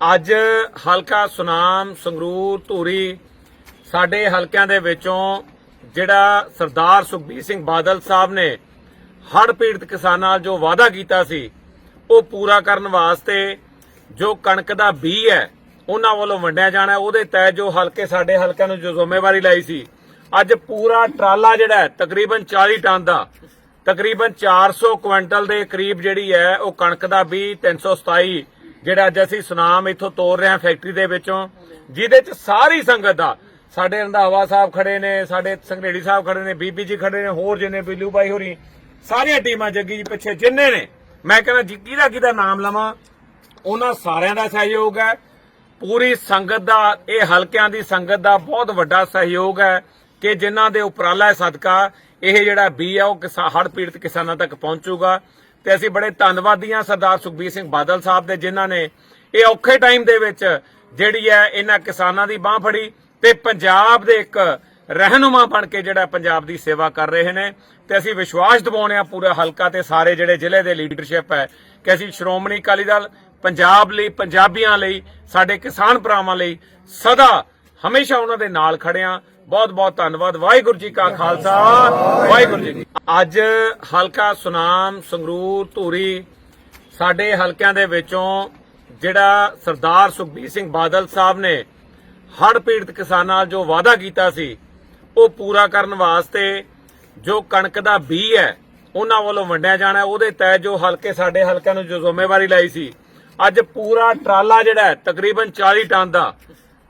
ਅੱਜ ਹਲਕਾ ਸੁਨਾਮ, ਸੰਗਰੂਰ, ਧੂਰੀ ਸਾਡੇ ਹਲਕਿਆਂ ਦੇ ਵਿੱਚੋਂ ਜਿਹੜਾ ਸਰਦਾਰ ਸੁਖਬੀਰ ਸਿੰਘ ਬਾਦਲ ਸਾਹਿਬ ਨੇ ਹੜ੍ਹ ਪੀੜਤ ਕਿਸਾਨਾਂ ਨਾਲ ਜੋ ਵਾਅਦਾ ਕੀਤਾ ਸੀ, ਉਹ ਪੂਰਾ ਕਰਨ ਵਾਸਤੇ ਜੋ ਕਣਕ ਦਾ ਬੀ ਹੈ, ਉਹਨਾਂ ਵੱਲੋਂ ਵੰਡਿਆ ਜਾਣਾ ਉਹਦੇ ਤਹਿਤ ਜੋ ਹਲਕੇ ਸਾਡੇ ਹਲਕਿਆਂ ਨੂੰ ਜੋ ਜ਼ਿੰਮੇਵਾਰੀ ਲਈ ਸੀ, ਅੱਜ ਪੂਰਾ ਟਰਾਲਾ ਜਿਹੜਾ ਤਕਰੀਬਨ 40 ਟਨ ਦਾ, ਤਕਰੀਬਨ 400 ਕੁਇੰਟਲ ਦੇ ਕਰੀਬ ਜਿਹੜੀ ਹੈ, ਉਹ ਕਣਕ ਦਾ ਬੀ 327 ਜਿਹੜਾ ਅੱਜ ਅਸੀਂ ਸੁਨਾਮ ਇੱਥੋਂ ਤੋੜ ਰਹੇ ਹਾਂ ਫੈਕਟਰੀ ਦੇ ਵਿੱਚੋਂ, ਜਿਹਦੇ ਚ ਸਾਰੀ ਸੰਗਤ ਦਾ। ਸਾਡੇ ਰੰਧਾਵਾ ਸਾਹਿਬ ਖੜੇ ਨੇ, ਸਾਡੇ ਸੰਘਰੇੜੀ ਸਾਹਿਬ ਖੜੇ ਨੇ, ਬੀਬੀ ਜੀ ਖੜੇ ਨੇ, ਹੋਰ ਜਿੰਨੇ ਬਿੱਲੂ ਬਾਈ ਹੋਰੀ, ਸਾਰੀਆਂ ਟੀਮਾਂ ਜੱਗੀ ਜੀ ਪਿੱਛੇ ਜਿੰਨੇ ਨੇ। ਮੈਂ ਕਹਿੰਦਾ ਜੀ, ਕਿਹਦਾ ਕਿਹਦਾ ਨਾਮ ਲਵਾਂ? ਉਹਨਾਂ ਸਾਰਿਆਂ ਦਾ ਸਹਿਯੋਗ ਹੈ। ਪੂਰੀ ਸੰਗਤ ਦਾ, ਇਹ ਹਲਕਿਆਂ ਦੀ ਸੰਗਤ ਦਾ ਬਹੁਤ ਵੱਡਾ ਸਹਿਯੋਗ ਹੈ ਕਿ ਜਿਨ੍ਹਾਂ ਦੇ ਉਪਰਾਲਾ ਸਦਕਾ। ਇਹ ਜਿਹੜਾ ਬੀ ਆ ਉਹ ਕਿਸਾ, ਹੜ੍ਹ ਪੀੜਤ ਕਿਸਾਨਾਂ ਤੱਕ ਪਹੁੰਚੂਗਾ। ਤੇ ਅਸੀਂ ਬੜੇ ਧੰਨਵਾਦੀ ਹਾਂ ਸਰਦਾਰ ਸੁਖਬੀਰ ਸਿੰਘ ਬਾਦਲ ਸਾਹਿਬ ਦੇ, ਜਿਨ੍ਹਾਂ ਨੇ ਇਹ ਔਖੇ ਟਾਈਮ ਦੇ ਵਿੱਚ ਜਿਹੜੀ ਹੈ ਇਹਨਾਂ ਕਿਸਾਨਾਂ ਦੀ ਬਾਹ ਫੜੀ ਤੇ ਪੰਜਾਬ ਦੇ ਇੱਕ ਰਹਿਨੁਮਾ ਬਣ ਕੇ ਜਿਹੜਾ ਪੰਜਾਬ ਦੀ ਸੇਵਾ ਕਰ ਰਹੇ ਨੇ। ਤੇ ਅਸੀਂ ਵਿਸ਼ਵਾਸ ਦਿਵਾਉਂਦੇ ਆ ਪੂਰਾ ਹਲਕਾ ਤੇ ਸਾਰੇ ਜਿਹੜੇ ਜ਼ਿਲ੍ਹੇ ਦੇ ਲੀਡਰਸ਼ਿਪ ਹੈ ਕਿ ਅਸੀਂ ਸ਼੍ਰੋਮਣੀ ਅਕਾਲੀ ਦਲ ਪੰਜਾਬ ਲਈ, ਪੰਜਾਬੀਆਂ ਲਈ, ਸਾਡੇ ਕਿਸਾਨ ਭਰਾਵਾਂ ਲਈ ਸਦਾ ਹਮੇਸ਼ਾ ਉਹਨਾਂ ਦੇ ਨਾਲ ਖੜਿਆਂ ਬਹੁਤ ਬਹੁਤ ਧੰਨਵਾਦ। ਵਾਹਿਗੁਰੂ ਜੀ ਕਾ ਖਾਲਸਾ ਵਾਹਿਗੁਰੂ ਜੀ ਅੱਜ ਹਲਕਾ ਸੁਨਾਮ ਸੰਗਰੂਰ ਧੂਰੀ ਸਾਡੇ ਹਲਕਿਆਂ ਦੇ ਵਿੱਚੋਂ ਜਿਹੜਾ ਸਰਦਾਰ ਸੁਖਬੀਰ ਸਿੰਘ ਬਾਦਲ ਸਾਹਿਬ ਨੇ ਹੜ੍ਹ ਪੀੜਤ ਕਿਸਾਨਾਂ ਨਾਲ ਜੋ ਵਾਅਦਾ ਕੀਤਾ ਸੀ ਉਹ ਪੂਰਾ ਕਰਨ ਵਾਸਤੇ ਜੋ ਕਣਕ ਦਾ ਬੀ ਹੈ ਉਹਨਾਂ ਵੱਲੋਂ ਵੰਡਿਆ ਜਾਣਾ ਹੈ, ਉਹਦੇ ਤਹਿਤ ਜੋ ਹਲਕੇ ਸਾਡੇ ਹਲਕਿਆਂ ਨੂੰ ਜੋ ਜ਼ਿੰਮੇਵਾਰੀ ਲਈ ਸੀ ਅੱਜ ਪੂਰਾ ਟਰਾਲਾ ਜਿਹੜਾ ਤਕਰੀਬਨ 40 ਟਨ ਦਾ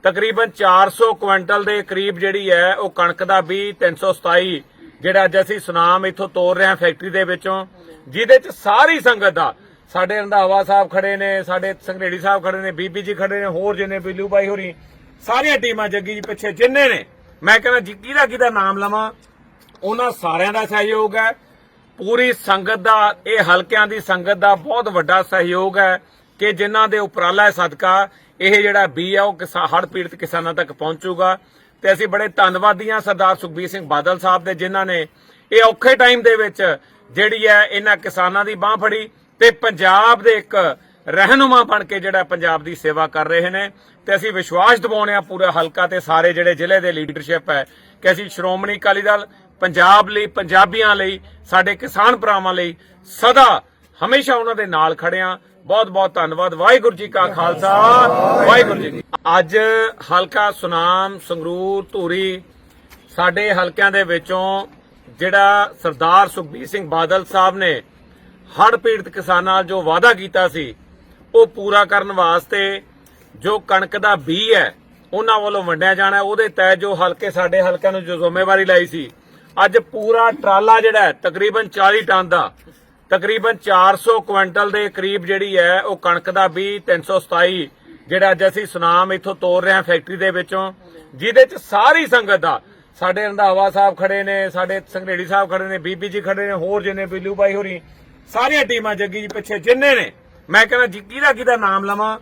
ਤਕਰੀਬਨ 400 ਕੁਇੰਟਲ ਦੇ ਕਰੀਬ ਜਿਹੜੀ ਹੈ ਉਹ ਕਣਕ ਦਾ ਬੀ 327 ਜਿਹੜਾ ਅੱਜ ਅਸੀਂ ਸੁਨਾਮ ਇੱਥੋਂ ਤੋੜ ਰਹੇ ਹਾਂ ਫੈਕਟਰੀ ਦੇ ਵਿੱਚੋਂ, ਜਿਹਦੇ ਚ ਸਾਰੀ ਸੰਗਤ ਦਾ ਸਾਡੇ ਰੰਧਾਵਾ ਸਾਹਿਬ ਖੜੇ ਨੇ, ਸਾਡੇ ਸੰਘਰੇੜੀ ਸਾਹਿਬ ਖੜੇ ਨੇ, ਬੀਬੀ ਜੀ ਖੜੇ ਨੇ, ਹੋਰ ਜਿੰਨੇ ਬਿੱਲੂ ਬਾਈ ਹੋਰੀ, ਸਾਰੀਆਂ ਟੀਮਾਂ ਜੱਗੀ ਜੀ ਪਿੱਛੇ ਜਿੰਨੇ ਨੇ। ਮੈਂ ਕਹਿੰਦਾ ਜੀ, ਕਿਹਦਾ ਕਿਹਦਾ ਨਾਮ ਲਵਾਂ? ਉਹਨਾਂ ਸਾਰਿਆਂ ਦਾ ਸਹਿਯੋਗ ਹੈ। ਪੂਰੀ ਸੰਗਤ ਦਾ, ਇਹ ਹਲਕਿਆਂ ਦੀ ਸੰਗਤ ਦਾ ਬਹੁਤ ਵੱਡਾ ਸਹਿਯੋਗ ਹੈ। ਕਿ ਜਿਨ੍ਹਾਂ ਦੇ ਉਪਰਾਲਾ ਸਦਕਾ, ਇਹ ਜਿਹੜਾ ਬੀ ਆ ਉਹ ਕਿਸਾ, ਹੜ੍ਹ ਪੀੜਤ ਕਿਸਾਨਾਂ ਤੱਕ ਪਹੁੰਚੂਗਾ। ਤੇ ਅਸੀਂ ਬੜੇ ਧੰਨਵਾਦੀ ਹਾਂ ਸਰਦਾਰ ਸੁਖਬੀਰ ਸਿੰਘ ਬਾਦਲ ਸਾਹਿਬ ਦੇ, ਜਿਨ੍ਹਾਂ ਨੇ ਇਹ ਔਖੇ ਟਾਈਮ ਦੇ ਵਿੱਚ ਜਿਹੜੀ ਹੈ ਇਹਨਾਂ ਕਿਸਾਨਾਂ ਦੀ ਬਾਹ ਫੜੀ ਤੇ ਪੰਜਾਬ ਦੇ ਇੱਕ ਰਹਿਨੁਮਾ ਬਣ ਕੇ ਜਿਹੜਾ ਪੰਜਾਬ ਦੀ ਸੇਵਾ ਕਰ ਰਹੇ ਨੇ। ਤੇ ਅਸੀਂ ਵਿਸ਼ਵਾਸ ਦਿਵਾਉਂਦੇ ਹਾਂ ਪੂਰਾ ਹਲਕਾ ਤੇ ਸਾਰੇ ਜਿਹੜੇ ਜ਼ਿਲ੍ਹੇ ਦੇ ਲੀਡਰਸ਼ਿਪ ਹੈ ਕਿ ਅਸੀਂ ਸ਼੍ਰੋਮਣੀ ਅਕਾਲੀ ਦਲ ਪੰਜਾਬ ਲਈ, ਪੰਜਾਬੀਆਂ ਲਈ, ਸਾਡੇ ਕਿਸਾਨ ਭਰਾਵਾਂ ਲਈ ਸਦਾ ਹਮੇਸ਼ਾ ਉਹਨਾਂ ਦੇ ਨਾਲ ਖੜਿਆਂ ਬਹੁਤ ਬਹੁਤ ਧੰਨਵਾਦ। ਵਾਹਿਗੁਰੂ ਜੀ ਕਾ ਖਾਲਸਾ। ਵਾਹਿਗੁਰੂ ਜੀ ਅੱਜ ਹਲਕਾ ਸੁਨਾਮ ਸੰਗਰੂਰ ਧੂਰੀ ਸਾਡੇ ਹਲਕਿਆਂ ਦੇ ਵਿੱਚੋਂ ਜਿਹੜਾ ਸਰਦਾਰ ਸੁਖਬੀਰ ਸਿੰਘ ਬਾਦਲ ਸਾਹਿਬ ਨੇ ਹੜ ਪੀੜਤ ਕਿਸਾਨਾਂ ਨਾਲ ਜੋ ਵਾਅਦਾ ਕੀਤਾ ਸੀ ਉਹ ਪੂਰਾ ਕਰਨ ਵਾਸਤੇ ਜੋ ਕਣਕ ਦਾ ਬੀ ਹੈ ਉਹਨਾਂ ਵੱਲੋਂ ਵੰਡਿਆ ਜਾਣਾ ਹੈ, ਉਹਦੇ ਤਹਿਤ ਜੋ ਹਲਕੇ ਸਾਡੇ ਹਲਕਿਆਂ ਨੂੰ ਜੋ ਜ਼ਿੰਮੇਵਾਰੀ ਲਈ ਸੀ ਅੱਜ ਪੂਰਾ ਟਰਾਲਾ ਜਿਹੜਾ ਤਕਰੀਬਨ 40 ਟਨ ਦਾ ਤਕਰੀਬਨ 400 ਕੁਇੰਟਲ ਦੇ ਕਰੀਬ ਜਿਹੜੀ ਹੈ ਉਹ ਕਣਕ ਦਾ ਬੀ 327 ਜਿਹੜਾ ਅੱਜ ਅਸੀਂ ਸੁਨਾਮ ਇੱਥੋਂ ਤੋੜ ਰਹੇ ਹਾਂ ਫੈਕਟਰੀ ਦੇ ਵਿੱਚੋਂ, ਜਿਹਦੇ ਚ ਸਾਰੀ ਸੰਗਤ ਦਾ ਸਾਡੇ ਰੰਧਾਵਾ ਸਾਹਿਬ ਖੜੇ ਨੇ, ਸਾਡੇ ਸੰਘਰੇੜੀ ਸਾਹਿਬ ਖੜੇ ਨੇ, ਬੀਬੀ ਜੀ ਖੜੇ ਨੇ, ਹੋਰ ਜਿੰਨੇ ਬਿੱਲੂ ਬਾਈ ਹੋਰੀ, ਸਾਰੀਆਂ ਟੀਮਾਂ ਜੱਗੀ ਜੀ ਪਿੱਛੇ ਜਿੰਨੇ ਨੇ। ਮੈਂ ਕਹਿੰਦਾ ਜੀ, ਕਿਹਦਾ ਕਿਹਦਾ ਨਾਮ ਲਵਾਂ?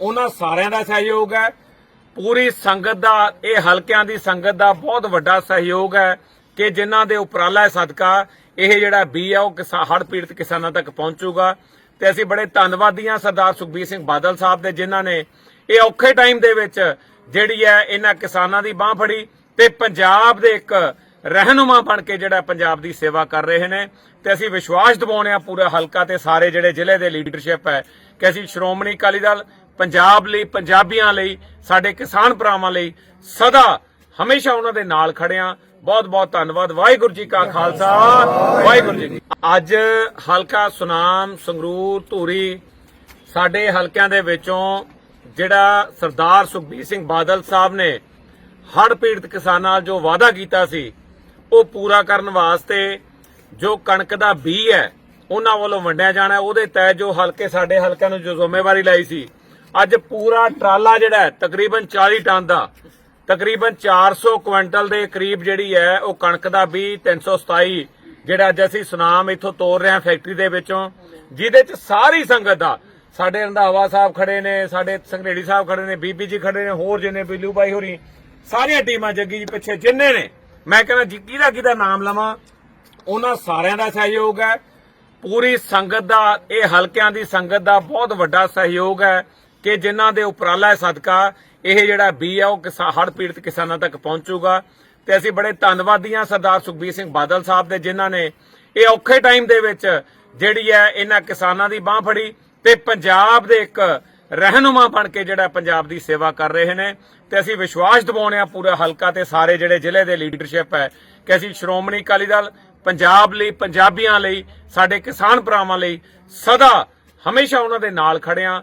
ਉਹਨਾਂ ਸਾਰਿਆਂ ਦਾ ਸਹਿਯੋਗ ਹੈ। ਪੂਰੀ ਸੰਗਤ ਦਾ, ਇਹ ਹਲਕਿਆਂ ਦੀ ਸੰਗਤ ਦਾ ਬਹੁਤ ਵੱਡਾ ਸਹਿਯੋਗ ਹੈ ਕਿ ਜਿਨ੍ਹਾਂ ਦੇ ਉਪਰਾਲਾ ਸਦਕਾ। ਇਹ ਜਿਹੜਾ ਬੀ ਆ, ਉਹ ਕਿਸਾਨ ਹੜ੍ਹ ਪੀੜਤ ਕਿਸਾਨਾਂ ਤੱਕ ਪਹੁੰਚੂਗਾ। ਤੇ ਅਸੀਂ ਬੜੇ ਧੰਨਵਾਦੀ ਹਾਂ ਸਰਦਾਰ ਸੁਖਬੀਰ ਸਿੰਘ ਬਾਦਲ ਸਾਹਿਬ ਦੇ, ਜਿਨ੍ਹਾਂ ਨੇ ਇਹ ਔਖੇ ਟਾਈਮ ਦੇ ਵਿੱਚ ਜਿਹੜੀ ਹੈ ਇਹਨਾਂ ਕਿਸਾਨਾਂ ਦੀ ਬਾਹ ਫੜੀ ਤੇ ਪੰਜਾਬ ਦੇ ਇੱਕ ਰਹਿਨੁਮਾ ਬਣ ਕੇ ਜਿਹੜਾ ਪੰਜਾਬ ਦੀ ਸੇਵਾ ਕਰ ਰਹੇ ਨੇ। ਤੇ ਅਸੀਂ ਵਿਸ਼ਵਾਸ ਦਿਵਾਉਂਦੇ ਹਾਂ ਪੂਰਾ ਹਲਕਾ ਤੇ ਸਾਰੇ ਜਿਹੜੇ ਜ਼ਿਲ੍ਹੇ ਦੇ ਲੀਡਰਸ਼ਿਪ ਹੈ ਕਿ ਅਸੀਂ ਸ਼੍ਰੋਮਣੀ ਅਕਾਲੀ ਦਲ ਪੰਜਾਬ ਲਈ, ਪੰਜਾਬੀਆਂ ਲਈ, ਸਾਡੇ ਕਿਸਾਨ ਭਰਾਵਾਂ ਲਈ ਸਦਾ ਹਮੇਸ਼ਾ ਉਹਨਾਂ ਦੇ ਨਾਲ ਖੜਿਆਂ ਬਹੁਤ ਬਹੁਤ ਧੰਨਵਾਦ। ਵਾਹਿਗੁਰੂ ਜੀ ਕਾ ਖਾਲਸਾ। ਵਾਹਿਗੁਰੂ ਜੀ। ਅੱਜ ਹਲਕਾ ਸੁਨਾਮ ਸੰਗਰੂਰ ਧੂਰੀ ਸਾਡੇ ਹਲਕਿਆਂ ਦੇ ਵਿੱਚੋਂ ਜਿਹੜਾ ਸਰਦਾਰ ਸੁਖਬੀਰ ਸਿੰਘ ਬਾਦਲ ਸਾਹਿਬ ਨੇ ਹੜ੍ਹ ਪੀੜਤ ਕਿਸਾਨਾਂ ਨਾਲ ਜੋ ਵਾਅਦਾ ਕੀਤਾ ਸੀ ਉਹ ਪੂਰਾ ਕਰਨ ਵਾਸਤੇ ਜੋ ਕਣਕ ਦਾ ਬੀ ਹੈ ਉਹਨਾਂ ਵੱਲੋਂ ਵੰਡਿਆ ਜਾਣਾ ਉਹਦੇ ਤਹਿਤ ਜੋ ਹਲਕੇ ਸਾਡੇ ਹਲਕਿਆਂ ਨੂੰ ਜੋ ਜ਼ਿੰਮੇਵਾਰੀ ਲਈ ਸੀ ਅੱਜ ਪੂਰਾ ਟਰਾਲਾ ਜਿਹੜਾ ਤਕਰੀਬਨ 40 ਟਨ ਦਾ ਤਕਰੀਬਨ 400 ਕੁਇੰਟਲ ਦੇ ਕਰੀਬ ਜਿਹੜੀ ਹੈ ਉਹ ਕਣਕ ਦਾ ਬੀ 327 ਜਿਹੜਾ ਅੱਜ ਅਸੀਂ ਸੁਨਾਮ ਇੱਥੋਂ ਤੋੜ ਰਹੇ ਹਾਂ ਫੈਕਟਰੀ ਦੇ ਵਿੱਚੋਂ, ਜਿਹਦੇ ਚ ਸਾਰੀ ਸੰਗਤ ਦਾ, ਸਾਡੇ ਰੰਧਾਵਾ ਸਾਹਿਬ ਖੜੇ ਨੇ, ਸਾਡੇ ਸੰਘਰੇੜੀ ਸਾਹਿਬ ਖੜੇ ਨੇ, ਬੀਬੀ ਜੀ ਖੜੇ ਨੇ, ਹੋਰ ਜਿੰਨੇ ਬਿੱਲੂ ਬਾਈ ਹੋਰੀ, ਸਾਰੀਆਂ ਟੀਮਾਂ ਜੱਗੀ ਜੀ ਪਿੱਛੇ ਜਿੰਨੇ ਨੇ, ਮੈਂ ਕਹਿੰਦਾ ਜੀ ਕਿਹਦਾ ਕਿਹਦਾ ਨਾਮ ਲਵਾਂ, ਉਹਨਾਂ ਸਾਰਿਆਂ ਦਾ ਸਹਿਯੋਗ ਹੈ, ਪੂਰੀ ਸੰਗਤ ਦਾ, ਇਹ ਹਲਕਿਆਂ ਦੀ ਸੰਗਤ ਦਾ ਬਹੁਤ ਵੱਡਾ ਸਹਿਯੋਗ ਹੈ ਕਿ ਜਿਨ੍ਹਾਂ ਦੇ ਉਪਰਾਲਾ ਸਦਕਾ ਇਹ ਜਿਹੜਾ ਬੀ ਆ, ਉਹ ਕਿਸਾ, ਹੜ੍ਹ ਪੀੜਤ ਕਿਸਾਨਾਂ ਤੱਕ ਪਹੁੰਚੂਗਾ। ਤੇ ਅਸੀਂ ਬੜੇ ਧੰਨਵਾਦੀ ਹਾਂ ਸਰਦਾਰ ਸੁਖਬੀਰ ਸਿੰਘ ਬਾਦਲ ਸਾਹਿਬ ਦੇ, ਜਿਨ੍ਹਾਂ ਨੇ ਇਹ ਔਖੇ ਟਾਈਮ ਦੇ ਵਿੱਚ ਜਿਹੜੀ ਹੈ ਇਹਨਾਂ ਕਿਸਾਨਾਂ ਦੀ ਬਾਹ ਫੜੀ ਤੇ ਪੰਜਾਬ ਦੇ ਇੱਕ ਰਹਿਨੁਮਾ ਬਣ ਕੇ ਜਿਹੜਾ ਪੰਜਾਬ ਦੀ ਸੇਵਾ ਕਰ ਰਹੇ ਨੇ। ਤੇ ਅਸੀਂ ਵਿਸ਼ਵਾਸ ਦਿਵਾਉਂਦੇ ਹਾਂ ਪੂਰਾ ਹਲਕਾ ਤੇ ਸਾਰੇ ਜਿਹੜੇ ਜ਼ਿਲ੍ਹੇ ਦੇ ਲੀਡਰਸ਼ਿਪ ਹੈ ਕਿ ਅਸੀਂ ਸ਼੍ਰੋਮਣੀ ਅਕਾਲੀ ਦਲ ਪੰਜਾਬ ਲਈ, ਪੰਜਾਬੀਆਂ ਲਈ, ਸਾਡੇ ਕਿਸਾਨ ਭਰਾਵਾਂ ਲਈ ਸਦਾ ਹਮੇਸ਼ਾ ਉਹਨਾਂ ਦੇ ਨਾਲ ਖੜੇ ਹਾਂ।